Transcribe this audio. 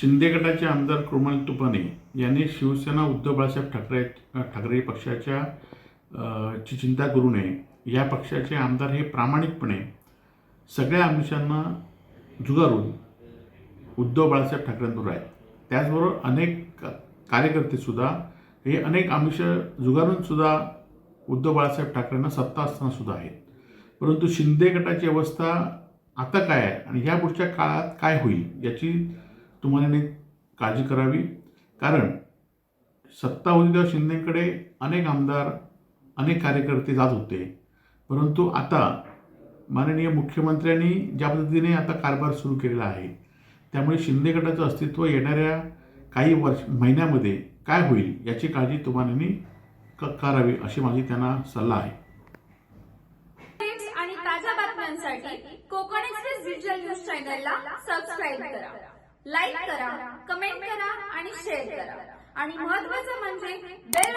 शिंदे गटाचे आमदार कृमल तुपाने यांनी शिवसेना उद्धव बाळासाहेब ठाकरे ठाकरे पक्षाच्या ची चिंता करू नये. या पक्षाचे आमदार हे प्रामाणिकपणे सगळ्या आमिषांना जुगारून उद्धव बाळासाहेब ठाकरेंवर आहेत. त्याचबरोबर अनेक का- कार्यकर्तेसुद्धा हे अनेक आमिष जुगारूनसुद्धा उद्धव बाळासाहेब ठाकरेंना सत्ता असतानासुद्धा आहेत. परंतु शिंदे गटाची अवस्था आता काय आहे आणि ह्या पुढच्या काळात काय होईल याची तुम्हाला काळजी करावी. कारण सत्ता होती शिंदेकडे अनेक आमदार अनेक कार्यकर्ते जात होते. परंतु आता माननीय मुख्यमंत्र्यांनी ज्या पद्धतीने आता कारभार सुरू केलेला आहे त्यामुळे शिंदे गटाचं अस्तित्व येणाऱ्या काही वर्ष महिन्यामध्ये काय होईल याची काळजी तुम्हाला क करावी अशी माझी त्यांना सल्ला आहे. आणि ताज्या बातम्यांसाठी कोकण एक्सप्रेस डिजिटल न्यूज चॅनलला सबस्क्राईब करा. लाईक करा कमेंट करा आणि शेअर करा. आणि महत्वाचं म्हणजे बेल